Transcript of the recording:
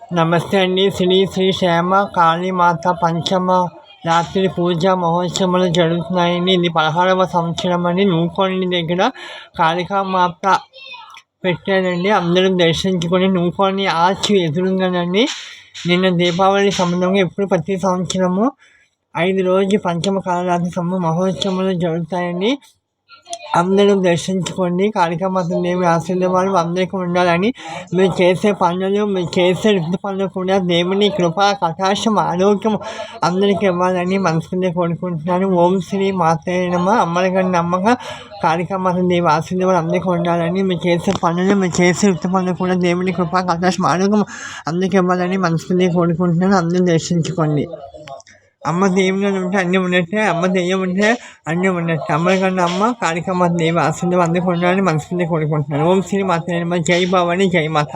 నమస్తే అండి. శ్రీ శ్రీ శ్యామ కాళీమాత పంచమ రాత్రి పూజ మహోత్సవాలు జరుగుతున్నాయండి. ఇది పదహారవ సంవత్సరం అని నూకొండ దగ్గర కాళికామాత పెట్టారండి. అందరూ దర్శించుకొని నూకొని ఆర్చి ఎదురుగానండి నిన్న దీపావళి సంబంధంగా ఎప్పుడు ప్రతి సంవత్సరము ఐదు రోజు పంచమ కాలరాత్రి సమ మహోత్సవాలు జరుగుతాయండి. అందరూ దర్శించుకోండి. కాళికామాత దేవి ఆశీర్వాదాలు అందరికీ ఉండాలని మీరు చేసే పనులు మీరు చేసే వృత్తి పనులు కూడా దేవుని కృప కటాక్షం ఆరోగ్యం అందరికీ ఇవ్వాలని మనసుకుంటే కోరుకుంటున్నాను. ఓం శ్రీ మాతేనమ్మ అమ్మగారి నమ్మక కాళికామాత దేవి ఆశీర్వాదాలు అందరికీ ఉండాలని మీరు చేసే పనులు మీరు చేసే వృత్తి పనులు కూడా దేవుని కృప కటాక్షం ఆరోగ్యం అందరికీ ఇవ్వాలని మనసుకుంటే కోరుకుంటున్నాను. అందరూ దర్శించుకోండి. అమ్మ దేవుని ఉంటే అన్నీ ఉన్నట్టే అమ్మ దెయ్యం ఉంటే అన్నీ ఉన్నట్టే అమ్మ కన్నా అమ్మ కాళికమ్మ దేవి ఆశీర్వాదం అందరికీ మనసుని మనసుకుంటే కోరుకుంటున్నాను. ఓం శ్రీ మాత జై భవాని జై మాత.